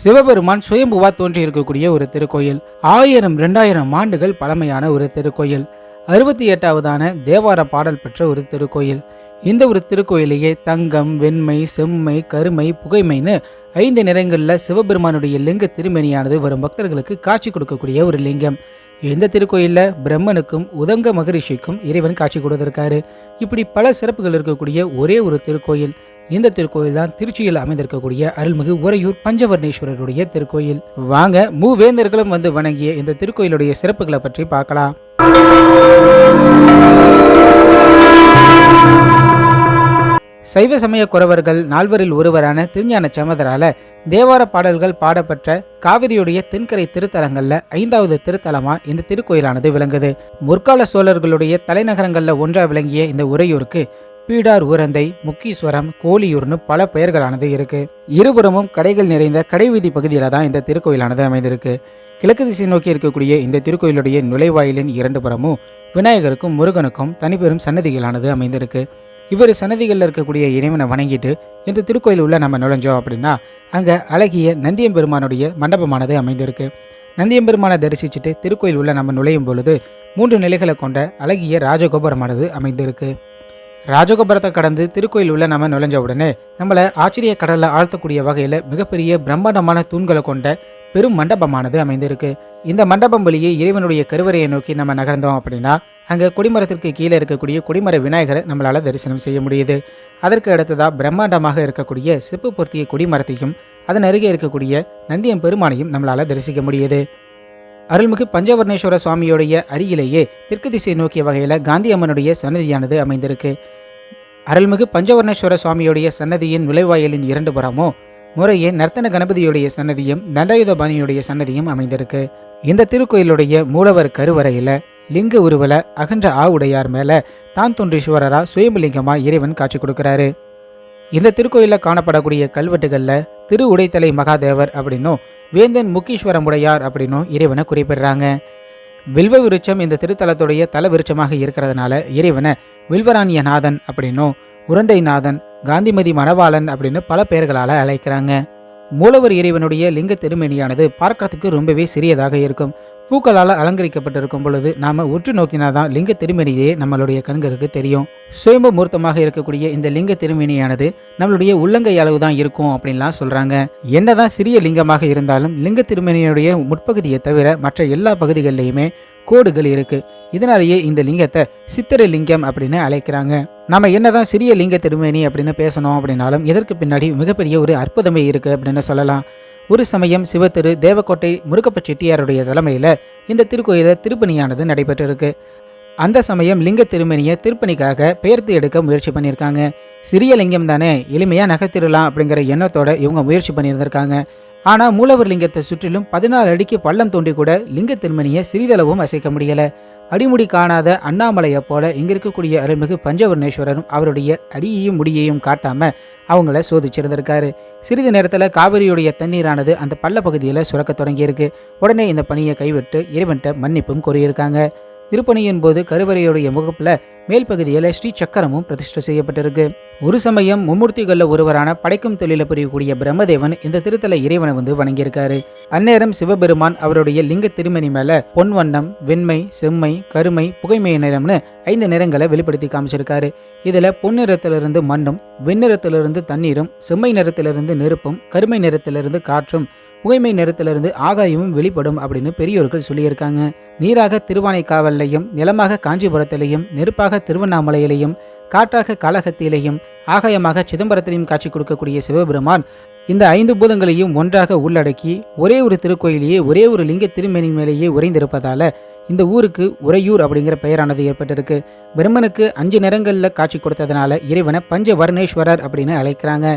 சிவபெருமான் சுயம்புவா தோன்றி இருக்கக்கூடிய ஒரு திருக்கோயில். ஆயிரம் ரெண்டாயிரம் ஆண்டுகள் பழமையான ஒரு திருக்கோயில். அறுபத்தி எட்டாவதான தேவார பாடல் பெற்ற ஒரு திருக்கோயில். இந்த ஒரு திருக்கோயிலேயே தங்கம் வெண்மை செம்மை கருமை புகைமைன்னு ஐந்து நிறங்களில் சிவபெருமானுடைய லிங்க திருமணியானது வரும் பக்தர்களுக்கு காட்சி கொடுக்கக்கூடிய ஒரு லிங்கம். இந்த திருக்கோயிலில் பிரம்மனுக்கும் உதங்க மகரிஷிக்கும் இறைவன் காட்சி கொடுத்திருக்காரு. இப்படி பல சிறப்புகள் இருக்கக்கூடிய ஒரே ஒரு திருக்கோயில். இந்த திருக்கோயில் தான் திருச்சியில் அமைந்திருக்கக்கூடிய அருள்மிகு உறையூர் பஞ்சவர்ணேஸ்வரருடைய திருக்கோயில். வாங்க மூவேந்தர்களும் வந்து வணங்கிய இந்த திருக்கோயிலுடைய சிறப்புகளை பற்றி பார்க்கலாம். சைவ சமய குறவர்கள் நால்வரில் ஒருவரான திருஞான சமதரால தேவார பாடல்கள் பாடப்பட்ட காவிரியுடைய தென்கரை திருத்தலங்கள்ல ஐந்தாவது திருத்தலமா இந்த திருக்கோயிலானது விளங்குது. முற்கால சோழர்களுடைய தலைநகரங்கள்ல ஒன்றா விளங்கிய இந்த உறையூருக்கு பீடார் ஊரந்தை முக்கீஸ்வரம் கோலியூர்னு பல பெயர்களானது இருக்கு. இருபுறமும் கடைகள் நிறைந்த கடைவீதி பகுதியில தான் இந்த திருக்கோயிலானது அமைந்திருக்கு. கிழக்கு திசை நோக்கி இருக்கக்கூடிய இந்த திருக்கோயிலுடைய நுழைவாயிலின் இரண்டு புறமும் விநாயகருக்கும் முருகனுக்கும் தனிப்பெரும் சன்னதிகளானது அமைந்திருக்கு. இவர் சன்னதிகளில் இருக்கக்கூடிய இறைவனை வணங்கிட்டு இந்த திருக்கோயில் உள்ள நம்ம நுழைஞ்சோம் அப்படின்னா அங்கே அழகிய நந்தியம்பெருமானுடைய மண்டபமானது அமைந்திருக்கு. நந்தியம்பெருமானை தரிசிச்சுட்டு திருக்கோயில் உள்ள நம்ம நுழையும் பொழுது மூன்று நிலைகளை கொண்ட அழகிய ராஜகோபுரமானது அமைந்திருக்கு. ராஜகோபுரத்தை கடந்து திருக்கோயில் உள்ள நம்ம நுழைஞ்ச உடனே நம்மளை ஆச்சரிய கடலில் ஆழ்த்தக்கூடிய வகையில் மிகப்பெரிய பிரம்மாண்டமான தூண்களை கொண்ட பெரும் மண்டபமானது அமைந்திருக்கு. இந்த மண்டபம் வழியே இறைவனுடைய கருவறையை நோக்கி நம்ம நகர்ந்தோம் அப்படின்னா அங்கே கொடிமரத்திற்கு கீழே இருக்கக்கூடிய கொடிமர விநாயகரை நம்மளால் தரிசனம் செய்ய முடியுது. அதற்கு அடுத்ததாக பிரம்மாண்டமாக இருக்கக்கூடிய செப்பு பொருத்திய கொடிமரத்தையும் அதன் அருகே இருக்கக்கூடிய நந்தியம் பெருமானையும் நம்மளால் தரிசிக்க முடியுது. அருள்மிகு பஞ்சவர்ணேஸ்வர சுவாமியோடைய அருகிலேயே தெற்கு திசை நோக்கிய வகையில் காந்தி அம்மனுடைய சன்னதியானது அமைந்திருக்கு. அருள்மிகு பஞ்சவர்ணேஸ்வர சுவாமியுடைய சன்னதியின் நுழைவாயிலின் இரண்டு புறமும் முறையே நர்த்தன கணபதியுடைய சன்னதியும் தண்டாயுதபாணியுடைய சன்னதியும் அமைந்திருக்கு. இந்த திருக்கோயிலுடைய மூலவர் கருவறையில லிங்க உருவல அகன்ற ஆவுடையார் மேல தான் தோன்றீஸ்வரரா சுயம்புலிங்கமா இறைவன் காட்சி கொடுக்கிறாரு. இந்த திருக்கோயிலில் காணப்படக்கூடிய கல்வெட்டுகள்ல திரு உடைத்தலை மகாதேவர் அப்படின்னும் வேந்தன் முக்கீஸ்வரமுடையார் அப்படின்னும் இறைவனை குறிப்பிடுறாங்க. வில்வ விருட்சம் இந்த திருத்தலத்துடைய தல விருட்சமாக இருக்கிறதுனால இறைவனை வில்வராணியநாதன் அப்படின்னும் உரந்தைநாதன் காந்திமதி மணவாளன் அப்படின்னு பல பெயர்களால் அழைக்கிறாங்க. மூலவர் இறைவனுடைய லிங்க திருமேனியானது பார்க்கறதுக்கு ரொம்பவே சிறியதாக இருக்கும். பூக்களால் அலங்கரிக்கப்பட்டிருக்கும் பொழுது நாம உற்று நோக்கினாதான் லிங்க திருமேனியே நம்மளுடைய கண்களுக்கு தெரியும். சுயம்பு மூர்த்தமாக இருக்கக்கூடிய இந்த லிங்க திருமேனியானது நம்மளுடைய உள்ளங்கை அளவு தான் இருக்கும் அப்படின்லாம் சொல்றாங்க. என்னதான் சிறிய லிங்கமாக இருந்தாலும் லிங்க திருமேனியுடைய முற்பகுதியை தவிர மற்ற எல்லா பகுதிகளிலையுமே கோடுகள் இருக்கு. இதனாலேயே இந்த லிங்கத்தை சித்திர லிங்கம் அப்படின்னு அழைக்கிறாங்க. நம்ம என்னதான் சிறிய லிங்க திருமேனி அப்படின்னு பேசணும் அப்படின்னாலும் இதற்கு பின்னாடி மிகப்பெரிய ஒரு அற்புதமே இருக்கு அப்படின்னு சொல்லலாம். ஒரு சமயம் சிவத்திரு தேவக்கோட்டை முருகப்ப செட்டியாருடைய தலைமையில் இந்த திருக்கோயிலில் திருப்பணியானது நடைபெற்றிருக்கு. அந்த சமயம் லிங்க திருமணியை திருப்பணிக்காக பெயர்த்து எடுக்க முயற்சி பண்ணியிருக்காங்க. சிறிய லிங்கம் தானே எளிமையாக நகர்த்திடலாம் அப்படிங்கிற எண்ணத்தோட இவங்க முயற்சி பண்ணியிருந்திருக்காங்க. ஆனால் மூலவர் லிங்கத்தை சுற்றிலும் பதினாலு அடிக்கு பள்ளம் தோண்டி கூட லிங்க திருமணியை சிறிதளவும் அசைக்க முடியல. அடிமுடி காணாத அண்ணாமலையை போல இங்க இருக்கக்கூடிய அருள்மிகு பஞ்சவர்ணேஸ்வரரும் அவருடைய அடியையும் முடியையும் காட்டாம அவங்கள சோதிச்சிருந்திருக்காரு. சிறிது நேரத்தில் காவிரியுடைய தண்ணீரானது அந்த பள்ள பகுதியில் சுரக்க தொடங்கியிருக்கு. உடனே இந்த பணியை கைவிட்டு இறைவன்கிட்ட மன்னிப்பும் கோரியிருக்காங்க. திருப்பணியின் போது கருவறையுடைய முகப்பில் மேல் பகுதியில் ஸ்ரீ சக்கரமும் பிரதிஷ்டை செய்யப்பட்டிருக்கு. ஒரு சமயம் மும்மூர்த்திகளில் ஒருவரான படைக்கும் தொழில புரியக்கூடிய பிரம்மதேவன் இந்த திருத்தல இறைவனை வந்து வணங்கியிருக்காரு. அந்நேரம் சிவபெருமான் அவருடைய லிங்க திருமணி மேல பொன் வண்ணம் வெண்மை செம்மை கருமை புகைமை நிறம்னு ஐந்து நிறங்களை வெளிப்படுத்தி காமிச்சிருக்காரு. இதுல பொன்னிறத்திலிருந்து மண்ணும் வெண்ணிறத்திலிருந்து தண்ணீரும் செம்மை நிறத்திலிருந்து நெருப்பும் கருமை நிறத்திலிருந்து காற்றும் புகைமை நிறத்திலிருந்து ஆகாயமும் வெளிப்படும் அப்படின்னு பெரியோர்கள் சொல்லியிருக்காங்க. நீராக திருவானைக்காவல்லையும் நிலமாக காஞ்சிபுரத்திலையும் நெருப்பாக திருவண்ணாமலையிலையும் காற்றாக காளகத்திலேயும் ஆகாயமாக சிதம்பரத்திலையும் காட்சி கொடுக்கக்கூடிய சிவபெருமான் இந்த ஐந்து பூதங்களையும் ஒன்றாக உள்ளடக்கி ஒரே ஒரு திருக்கோயிலேயே ஒரே ஒரு லிங்க திருமேனி மேலேயே உறைந்திருப்பதால இந்த ஊருக்கு உறையூர் அப்படிங்கிற பெயரானது ஏற்பட்டிருக்கு. பிரம்மனுக்கு அஞ்சு நிறங்களில் காட்சி கொடுத்ததுனால இறைவனை பஞ்ச வர்ணேஸ்வரர் அப்படின்னு அழைக்கிறாங்க.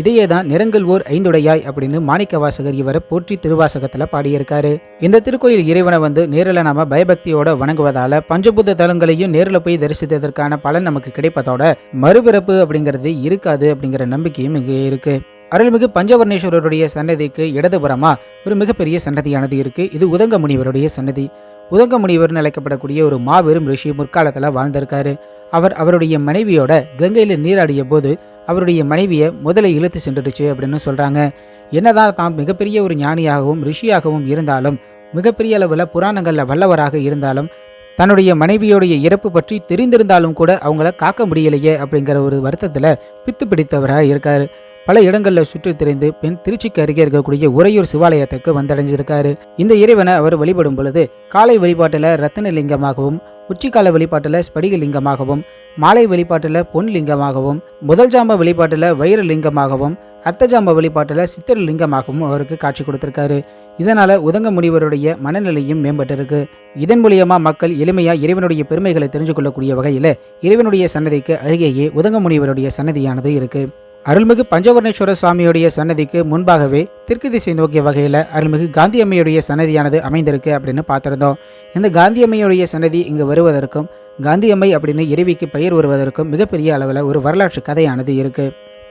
இதையே தான் நிறங்கள் ஓர் ஐந்துடையாய் அப்படின்னு மாணிக்க வாசகர் இவரை போற்றி திருவாசகத்தில் பாடியிருக்காரு. இந்த திருக்கோயில் இறைவனை வந்து நேரில் நாம பயபக்தியோட வணங்குவதால பஞ்சபூத தலங்களையும் நேரில் போய் தரிசித்ததற்கான பலன் நமக்கு கிடைப்பதோட மறுபிறப்பு அப்படிங்கிறது இருக்காது அப்படிங்கிற நம்பிக்கையும் இங்கே இருக்கு. அருள்மிகு பஞ்சவர்ணேஸ்வரருடைய சன்னதிக்கு இடதுபுறமா ஒரு மிகப்பெரிய சன்னதியானது இருக்கு. இது உதங்க முனிவருடைய சன்னதி. உதங்க முனிவர்னு அழைக்கப்படக்கூடிய ஒரு மாபெரும் ரிஷி முற்காலத்தில் வாழ்ந்திருக்காரு. அவர் அவருடைய மனைவியோட கங்கையில் நீராடிய போது அவருடைய மனைவியை முதல்ல இழுத்து சென்றுடுச்சு அப்படின்னு சொல்கிறாங்க என்னதான் தான் மிகப்பெரிய ஒரு ஞானியாகவும் ரிஷியாகவும் இருந்தாலும் மிகப்பெரிய அளவில் புராணங்களில் வல்லவராக இருந்தாலும் தன்னுடைய மனைவியோடைய இறப்பு பற்றி தெரிந்திருந்தாலும் கூட அவங்கள காக்க முடியலையே அப்படிங்கிற ஒரு வருத்தத்தில் பித்து பிடித்தவராக இருக்காரு. பல இடங்களில் சுற்றி திரிந்து பின் திருச்சிக்கு அருகே இருக்கக்கூடிய உறையூர் சிவாலயத்திற்கு வந்தடைஞ்சிருக்காரு. இந்த இறைவனை அவர் வழிபடும் பொழுது காலை வழிபாட்டில் ரத்தின லிங்கமாகவும் உச்சிக்கால வழிபாட்டில் ஸ்படிக லிங்கமாகவும் மாலை வழிபாட்டில் பொன் லிங்கமாகவும் முதல் ஜாம்ப வழிபாட்டில் வைர லிங்கமாகவும் அர்த்தஜாம்ப வழிபாட்டில் சித்திர லிங்கமாகவும் அவருக்கு காட்சி கொடுத்திருக்காரு. இதனால உதங்க முனிவருடைய மனநிலையும் மேம்பட்டிருக்கு. இதன் மூலியமா மக்கள் எளிமையா இறைவனுடைய பெருமைகளை தெரிஞ்சு கொள்ளக்கூடிய வகையில் இறைவனுடைய சன்னதிக்கு அருகேயே உதங்க முனிவருடைய சன்னதியானது இருக்கு. அருள்மிகு பஞ்சவர்ணேஸ்வர சுவாமியுடைய சன்னதிக்கு முன்பாகவே தெற்கு திசை நோக்கிய வகையில் அருள்மிகு காந்தியம்மையுடைய சன்னதியானது அமைந்திருக்கு அப்படின்னு பார்த்துருந்தோம். இந்த காந்தியம்மையுடைய சன்னதி இங்கு வருவதற்கும் காந்தியம்மை அப்படின்னு இறைவிக்கு பெயர் வருவதற்கும் மிகப்பெரிய அளவில் ஒரு வரலாற்று கதையானது இருக்கு.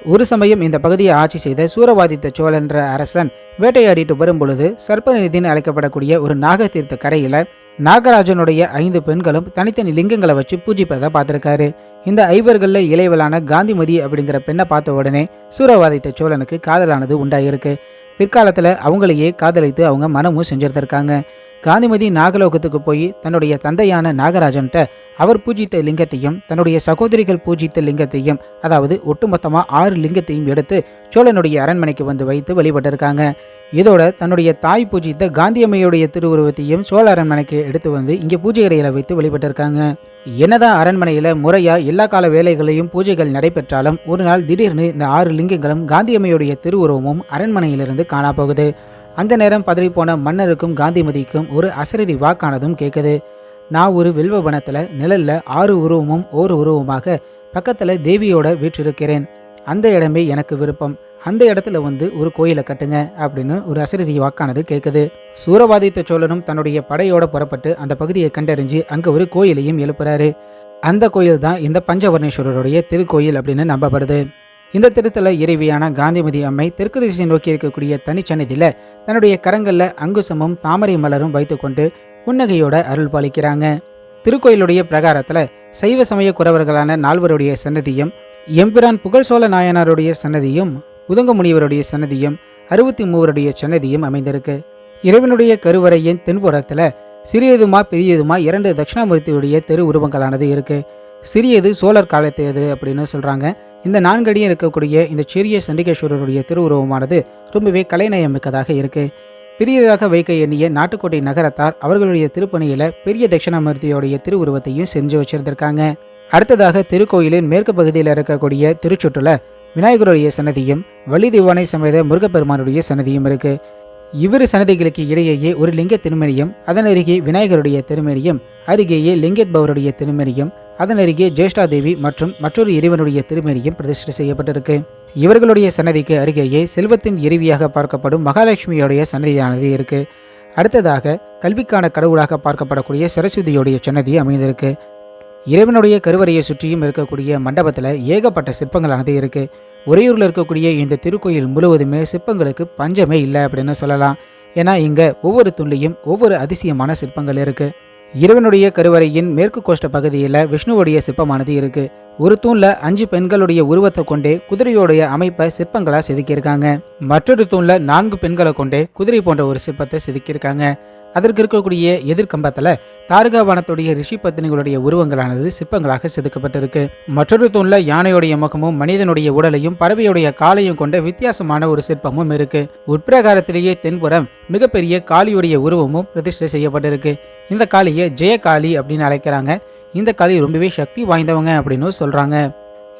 ஒரு சமயம் இந்த பகுதியை ஆட்சி செய்த சூரவாதித்த சோழன்ற அரசன் வேட்டையாடிட்டு வரும்பொழுது சர்ப்பநிதின்னு அழைக்கப்படக்கூடிய ஒரு நாகதீர்த்த கரையில நாகராஜனுடைய ஐந்து பெண்களும் தனித்தனி லிங்கங்களை வச்சு பூஜிப்பதை பார்த்துருக்காரு. இந்த ஐவர்களில் இளைவலான காந்திமதி அப்படிங்கிற பெண்ணை பார்த்த உடனே சூரவாதித்த சோழனுக்கு காதலானது உண்டாயிருக்கு. பிற்காலத்தில் அவங்களையே காதலித்து அவங்க மனமும் செஞ்சிருந்திருக்காங்க. காந்திமதி நாகலோகத்துக்கு போய் தன்னுடைய தந்தையான நாகராஜன்ட்ட அவர் பூஜித்த லிங்கத்தையும் தன்னுடைய சகோதரிகள் பூஜித்த லிங்கத்தையும் அதாவது ஒட்டுமொத்தமாக ஆறு லிங்கத்தையும் எடுத்து சோழனுடைய அரண்மனைக்கு வந்து வைத்து வழிபட்டிருக்காங்க. இதோட தன்னுடைய தாய் பூஜித்த காந்தியம்மையுடைய திருவுருவத்தையும் சோழ அரண்மனைக்கு எடுத்து வந்து இங்கே பூஜை அறையில் வைத்து வழிபட்டிருக்காங்க. என்னதான் அரண்மனையில் முறையாக எல்லா கால வேலைகளையும் பூஜைகள் நடைபெற்றாலும் ஒரு நாள் திடீர்னு இந்த ஆறு லிங்கங்களும் காந்தியம்மையுடைய திருவுருவமும் அரண்மனையிலிருந்து காணாப்போகுது அந்த நேரம் பதறிப்போன மன்னருக்கும் காந்திமதிக்கும் ஒரு அசரடி வாக்கானதும் கேட்குது. நான் ஒரு வில்வவனத்தில் நிழல்ல ஆறு உருவமும் ஓர் உருவமாக பக்கத்தில் தேவியோட வீற்றிருக்கிறேன். அந்த இடமே எனக்கு விருப்பம். அந்த இடத்துல வந்து ஒரு கோயிலை கட்டுங்க அப்படின்னு ஒரு அசரடி வாக்கானது கேட்குது. சூரவாதித்த சோழனும் தன்னுடைய படையோட புறப்பட்டு அந்த பகுதியை கண்டறிஞ்சு அங்கே ஒரு கோயிலையும் எழுப்புறாரு. அந்த கோயில் தான் இந்த பஞ்சவர்ணேஸ்வரருடைய திருக்கோயில் அப்படின்னு நம்பப்படுது. இந்த திருத்தல இறைவியான காந்திமதி அம்மை தெற்கு திசை நோக்கி இருக்கக்கூடிய தனிச்சன்னதியில தன்னுடைய கரங்கள்ல அங்குசமும் தாமரை மலரும் வைத்துக்கொண்டு புன்னகையோட அருள் பாலிக்கிறாங்க. திருக்கோயிலுடைய பிரகாரத்துல சைவ சமய குறவர்களான நால்வருடைய சன்னதியும் எம்பிரான் புகழ் சோழ நாயனாருடைய சன்னதியும் உதங்க முனிவருடைய சன்னதியும் அறுபத்தி மூவருடைய சன்னதியும் அமைந்திருக்கு. இறைவனுடைய கருவறையின் தென்புறத்துல சிறியதுமா பெரியதுமா இரண்டு தட்சிணாமூர்த்தியுடைய தெரு உருவங்களானது இருக்கு. சிறியது சோழர் காலத்தையது அப்படின்னு சொல்றாங்க. இந்த நான்கடியும் இருக்கக்கூடிய இந்த சிறிய சண்டிகேஸ்வரருடைய திருவுருவமானது ரொம்பவே கலைநயமிக்கதாக இருக்கு. பெரியதாக வைக்க எண்ணிய நாட்டுக்கோட்டை நகரத்தார் அவர்களுடைய திருப்பணியில பெரிய தட்சிணாமூர்த்தியோடைய திருவுருவத்தையும் செஞ்சு வச்சிருந்திருக்காங்க. அடுத்ததாக திருக்கோயிலின் மேற்கு பகுதியில் இருக்கக்கூடிய திருச்சுற்றுல விநாயகருடைய சன்னதியும் வள்ளி திவானை சமேத முருகப்பெருமானுடைய சன்னதியும் இருக்கு. இவ்விரு சன்னதிகளுக்கு இடையேயே ஒரு லிங்க திருமணியும் அதன் அருகே விநாயகருடைய திருமணியும் அருகேயே லிங்கத் பவருடைய திருமணியும் அதன் அருகே ஜேஷ்டா தேவி மற்றும் மற்றொரு இறைவனுடைய திருமேனியும் பிரதிஷ்டை செய்யப்பட்டிருக்கு. இவர்களுடைய சன்னதிக்கு அருகேயே செல்வத்தின் இறுதியாக பார்க்கப்படும் மகாலட்சுமியுடைய சன்னதியானது இருக்கு. அடுத்ததாக கல்விக்கான கடவுளாக பார்க்கப்படக்கூடிய சரஸ்வதியுடைய சன்னதி அமைந்திருக்கு. இறைவனுடைய கருவறையை சுற்றியும் இருக்கக்கூடிய மண்டபத்தில் ஏகப்பட்ட சிற்பங்களானது இருக்கு. உறையூரில் இருக்கக்கூடிய இந்த திருக்கோயில் முழுவதுமே சிற்பங்களுக்கு பஞ்சமே இல்லை அப்படின்னு சொல்லலாம். ஏன்னா இங்கே ஒவ்வொரு துள்ளியும் ஒவ்வொரு அதிசயமான சிற்பங்கள் இருக்குது இறைவனுடைய கருவறையின் மேற்கு கோஷ்ட பகுதியில் விஷ்ணுவுடைய சிற்பமானது இருக்கு. ஒரு தூண்ல அஞ்சு பெண்களுடைய உருவத்தை கொண்டே குதிரையோடைய அமைப்பை சிற்பங்களா செதுக்கியிருக்காங்க. மற்றொரு தூண்ல நான்கு பெண்களை கொண்டே குதிரை போன்ற ஒரு சிற்பத்தை செதுக்கியிருக்காங்க. அதற்கு இருக்கக்கூடிய எதிர்கம்பத்துல தாரகாவனத்துடைய ரிஷி பத்தினிகளுடைய உருவங்களானது சிற்பங்களாக செதுக்கப்பட்டிருக்கு. மற்றொரு தூண்ல யானையுடைய முகமும் மனிதனுடைய உடலையும் பறவையுடைய காலையும் கொண்ட வித்தியாசமான ஒரு சிற்பமும் இருக்கு. உட்பிரகாரத்திலேயே தென்புறம் மிகப்பெரிய காளியுடைய உருவமும் பிரதிஷ்டை செய்யப்பட்டிருக்கு. இந்த காளியை ஜெயகாளி அப்படின்னு அழைக்கிறாங்க. இந்த காளி ரொம்பவே சக்தி வாய்ந்தவங்க அப்படின்னு சொல்றாங்க.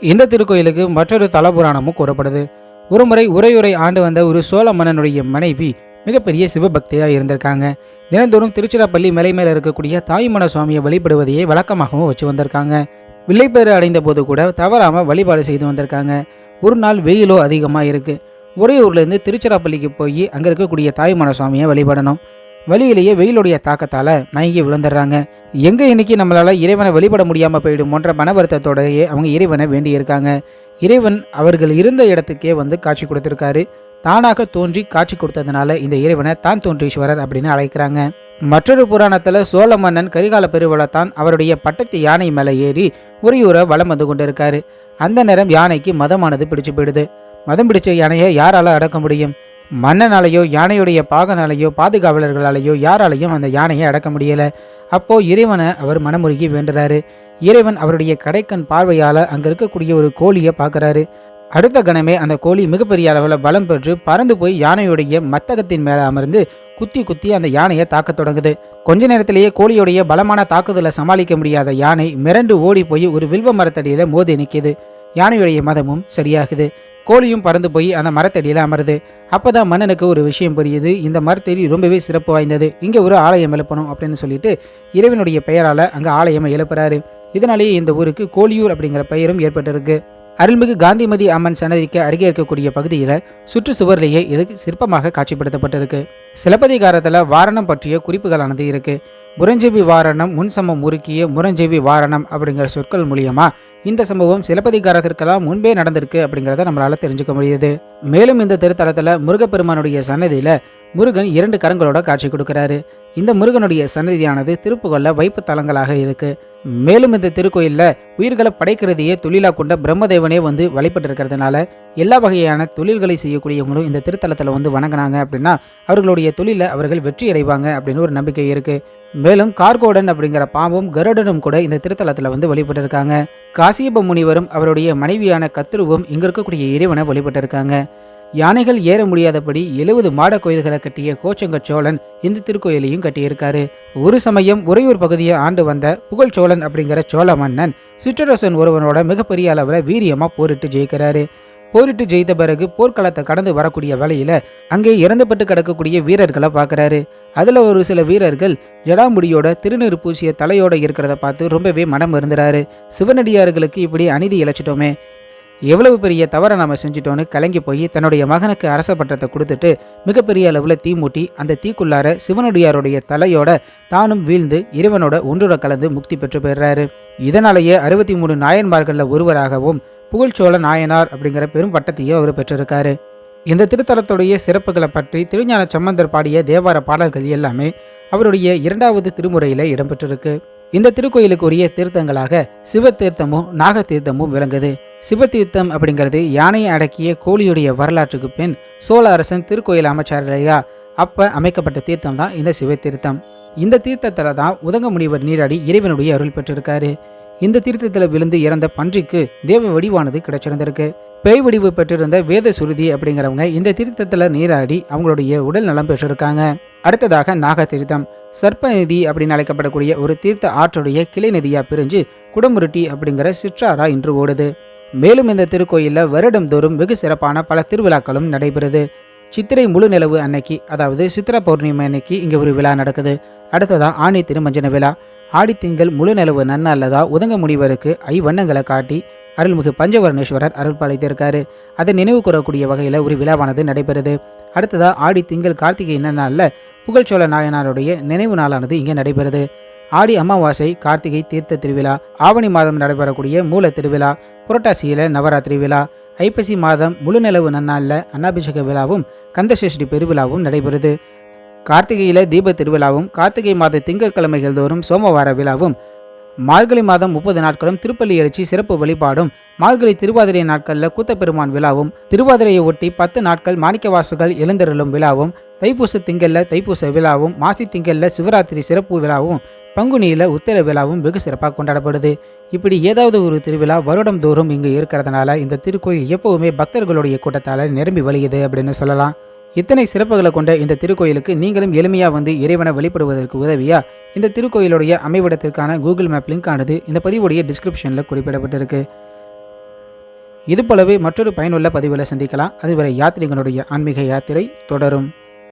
இந்த திருக்கோயிலுக்கு மற்றொரு தலபுராணமும் கூறப்படுது. ஒருமுறை உரையுரை ஆண்டு வந்த ஒரு சோழ மன்னனுடைய மனைவி மிகப்பெரிய சிவபக்தியாக இருந்திருக்காங்க. தினந்தோறும் திருச்சிராப்பள்ளி மலை மேல இருக்கக்கூடிய தாய்மன சுவாமியை வழிபடுவதையே வழக்கமாகவும் வச்சு வந்திருக்காங்க. வில்லைப்பேறு அடைந்த போது கூட தவறாம வழிபாடு செய்து வந்திருக்காங்க. ஒரு நாள் வெயிலோ அதிகமாக இருக்கு. ஒரே ஊர்லேருந்து திருச்சிராப்பள்ளிக்கு போய் அங்கே இருக்கக்கூடிய தாய்மன சுவாமியை வழிபடணும். வழியிலேயே வெயிலுடைய தாக்கத்தால மயங்கி விழுந்துடுறாங்க. எங்க இன்னைக்கு நம்மளால இறைவனை வழிபட முடியாம போயிடுமோன்ற மன வருத்தத்தோடயே அவங்க இறைவனை வேண்டி இருக்காங்க இறைவன் அவர்கள் இருந்த இடத்துக்கே வந்து காட்சி கொடுத்திருக்காரு. தானாக தோன்றி காட்சி கொடுத்ததுனால இந்த இறைவனை தான் தோன்றீஸ்வரர் அப்படின்னு அழைக்கிறாங்க. மற்றொரு புராணத்தில் சோழ மன்னன் கரிகால பெருவளத்தான் அவருடைய பட்டத்து யானை மேலே ஏறி உரியூர வலம் வந்து கொண்டிருக்காரு. அந்த நேரம் யானைக்கு மதமானது பிடிச்சு போயிடுது. மதம் பிடிச்ச யானையை யாரால அடக்க முடியும்? மன்னனாலேயோ யானையுடைய பாகனாலேயோ பாதுகாவலர்களாலேயோ யாராலையும் அந்த யானையை அடக்க முடியல. அப்போ இறைவனை அவர் மனமுருகி வேண்டுறாரு. இறைவன் அவருடைய கடைக்கண் பார்வையால் அங்க இருக்கக்கூடிய ஒரு கோழியை பார்க்கறாரு. அடுத்த கணமே அந்த கோழி மிகப்பெரிய அளவில் பலம் பெற்று பறந்து போய் யானையுடைய மத்தகத்தின் மேலே அமர்ந்து குத்தி குத்தி அந்த யானையை தாக்கத் தொடங்குது. கொஞ்ச நேரத்திலேயே கோழியுடைய பலமான தாக்குதலை சமாளிக்க முடியாத யானை மிரண்டு ஓடி போய் ஒரு வில்வ மரத்தடியில மோதி நிற்கிது யானையுடைய மதமும் சரியாகுது. கோழியும் பறந்து போய் அந்த மரத்தடியில் அமருது. அப்பதான் மன்னனுக்கு ஒரு விஷயம் புரியுது. இந்த மரத்தடி ரொம்பவே சிறப்பு வாய்ந்தது. இங்கே ஒரு ஆலயம் எழுப்பணும் அப்படின்னு சொல்லிட்டு இறைவனுடைய பெயரால் அங்கே ஆலயம் எழுப்புறாரு. இதனாலேயே இந்த ஊருக்கு கோழியூர் அப்படிங்கிற பெயரும் ஏற்பட்டிருக்கு. அருள்மிகு காந்திமதி அம்மன் சன்னதிக்கு அருகே இருக்கக்கூடிய பகுதியில் சுற்று சுவர்லேயே இது சிற்பமாக காட்சிப்படுத்தப்பட்டிருக்கு. சிலப்பதிகாரத்தில் வாரணம் பற்றிய குறிப்புகளானது இருக்கு. முரஞ்செவி வாரணம் முன்சமம் முறுக்கிய முரஞ்செவி வாரணம் அப்படிங்கிற சொற்கள் மூலியமா இந்த சம்பவம் சிலப்பதிகாரத்திற்கெல்லாம் முன்பே நடந்திருக்கு அப்படிங்கிறத நம்மளால தெரிஞ்சுக்க முடியுது. மேலும் இந்த திருத்தலத்தில் முருகப்பெருமானுடைய சன்னதியில முருகன் இரண்டு கரங்களோட காட்சி கொடுக்கிறாரு. இந்த முருகனுடைய சன்னதியானது திருப்புகொள்ள வைப்பு தலங்களாக இருக்கு. மேலும் இந்த திருக்கோயிலில் உயிர்களை படைக்கிறதையே தொழிலாக கொண்ட பிரம்மதேவனே வந்து வழிபட்டு இருக்கிறதுனால எல்லா வகையான தொழில்களை செய்யக்கூடியவங்களும் இந்த திருத்தலத்தில் வந்து வணங்கினாங்க அப்படின்னா அவர்களுடைய தொழிலை அவர்கள் வெற்றி அடைவாங்க அப்படின்னு ஒரு நம்பிக்கை இருக்கு. மேலும் கார்கோடன் அப்படிங்கிற பாம்பும் கருடனும் கூட இந்த திருத்தலத்தில் வந்து வழிபட்டு இருக்காங்க காசியப முனிவரும் அவருடைய மனைவியான கத்துருவும் இங்க இருக்கக்கூடிய இறைவனை வழிபட்டு இருக்காங்க யானைகள் ஏற முடியாதபடி எழுபது மாட கோயில்களை கட்டிய கோச்சங்க சோழன் இந்த திருக்கோயிலையும் கட்டியிருக்காரு. ஒரு சமயம் உறையூர் பகுதியை ஆண்டு வந்த புகழ் சோழன் அப்படிங்கிற சோழ மன்னன் சிற்றரசன் ஒருவனோட மிகப்பெரிய அளவில் வீரியமா போரிட்டு ஜெயிக்கிறாரு. போரிட்டு ஜெயித்த பிறகு போர்க்களத்தை கடந்து வரக்கூடிய வேலையில அங்கே இறந்துபட்டு கிடக்கக்கூடிய வீரர்களை பார்க்கறாரு. அதுல ஒரு சில வீரர்கள் ஜடாமுடியோட திருநீர் பூசிய தலையோட இருக்கிறத பார்த்து ரொம்பவே மனம் இருந்துறாரு சிவனடியார்களுக்கு இப்படி அநீதி இழைச்சிட்டோமே எவ்வளவு பெரிய தவறை நம்ம செஞ்சிட்டோன்னு கலங்கி போய் தன்னுடைய மகனுக்கு அரச பட்டத்தை கொடுத்துட்டு மிகப்பெரிய அளவில் தீ மூட்டி அந்த தீக்குள்ளார சிவனடியாருடைய தலையோட தானும் வீழ்ந்து இறைவனோட ஒன்றோட கலந்து முக்தி பெற்று பெறுறாரு இதனாலேயே அறுபத்தி மூணு நாயன்மார்களில் ஒருவராகவும் புகழ்ச்சோழ நாயனார் அப்படிங்கிற பெரும் பட்டத்தையும் அவர் பெற்றிருக்காரு. இந்த திருத்தலத்துடைய சிறப்புகளை பற்றி திருஞான சம்பந்தர் பாடிய தேவார பாடல்கள் எல்லாமே அவருடைய இரண்டாவது திருமுறையில் இடம்பெற்றிருக்கு. இந்த திருக்கோயிலுக்குரிய தீர்த்தங்களாக சிவ தீர்த்தமும் நாக தீர்த்தமும் விளங்குது. சிவதீர்த்தம் அப்படிங்கிறது யானையை அடக்கிய கோழியுடைய வரலாற்றுக்கு பின் சோழ அரசன் திருக்கோயில் அமைச்சார் இல்லையா அப்ப அமைக்கப்பட்ட தீர்த்தம் தான் இந்த சிவத்தீர்த்தம் இந்த தீர்த்தத்தில் தான் உதங்க முனிவர் நீராடி இறைவனுடைய அருள் பெற்றிருக்காரு. இந்த தீர்த்தத்துல விழுந்து இறந்த பன்றிக்கு தேவ வடிவானது கிடைச்சிருந்திருக்கு. பேய் வடிவு பெற்றிருந்த வேத சுருதி அப்படிங்கிறவங்க இந்த தீர்த்தத்துல நீராடி அவங்களுடைய உடல் நலம் பெற்றிருக்காங்க. அடுத்ததாக நாக தீர்த்தம் சர்ப்ப நிதி அப்படின்னு அழைக்கப்படக்கூடிய ஒரு தீர்த்த ஆற்றுடைய கிளை நதியா பிரிஞ்சு குடமுருட்டி அப்படிங்கிற சிற்றாரா இன்று ஓடுது. மேலும் இந்த திருக்கோயிலில் வருடம்தோறும் வெகு சிறப்பான பல திருவிழாக்களும் நடைபெறுது. சித்திரை முழு நிலவு அன்னைக்கு அதாவது சித்திர பௌர்ணமி அன்னைக்கு இங்கே ஒரு விழா நடக்குது. அடுத்ததா ஆணி திருமஞ்சன விழா. ஆடி திங்கள் முழு நிலவு நன்னல்லதா உதங்க முனிவருக்கு ஐவண்ணங்களை காட்டி அருள்மிகு பஞ்சவர்ணேஸ்வரர் அருள் பாலித்திருக்காரு. அதை நினைவு கூறக்கூடிய வகையில் ஒரு விழாவானது நடைபெறுது. அடுத்ததா ஆடி திங்கள் கார்த்திகை நன்னாளில் புகழ்ச்சோழ நாயனாருடைய நினைவு நாளானது இங்கே நடைபெறுது. ஆடி அமாவாசை கார்த்திகை தீர்த்த திருவிழா ஆவணி மாதம் நடைபெறக்கூடிய மூல திருவிழா புரட்டாசியில நவராத்திரி விழா ஐப்பசி மாதம் முழுநிலவு நன்னாளில் அன்னாபிஷேக விழாவும் கந்தசஷ்டி பெருவிழாவும் நடைபெறுது. கார்த்திகையில தீப திருவிழாவும் கார்த்திகை மாத திங்கட்கிழமைகள் தோறும் சோமவார விழாவும் மார்கழி மாதம் முப்பது நாட்களும் திருப்பள்ளி எழுச்சி சிறப்பு வழிபாடும். மார்கழி திருவாதிரை நாட்களில் கூத்தப்பெருமான் விழாவும் திருவாதிரையை ஒட்டி பத்து நாட்கள் மாணிக்கவாசுகள் எழுந்தருளும் விழாவும் தைப்பூச திங்கல்ல தைப்பூச விழாவும் மாசி திங்கல்ல சிவராத்திரி சிறப்பு விழாவும் பங்குனியில் உத்தர விழாவும் வெகு சிறப்பாக கொண்டாடப்படுது. இப்படி ஏதாவது ஒரு திருவிழா வருடம் தோறும் இங்கு இருக்கிறதுனால இந்த திருக்கோயில் எப்பவுமே பக்தர்களுடைய கூட்டத்தால் நிரம்பி வழியுது அப்படின்னு சொல்லலாம். இத்தனை சிறப்புகளை கொண்ட இந்த திருக்கோயிலுக்கு நீங்களும் எளிமையாக வந்து இறைவனை வெளிப்படுவதற்கு உதவியா? இந்த திருக்கோயிலுடைய அமைவிடத்திற்கான கூகுள் மேப் லிங்க் ஆனது இந்த பதிவுடைய டிஸ்கிரிப்ஷனில் குறிப்பிடப்பட்டிருக்கு. இது போலவே மற்றொரு பயனுள்ள பதிவில் சந்திக்கலாம். அதுவரை யாத்திரிகளுடைய ஆன்மீக யாத்திரை தொடரும்.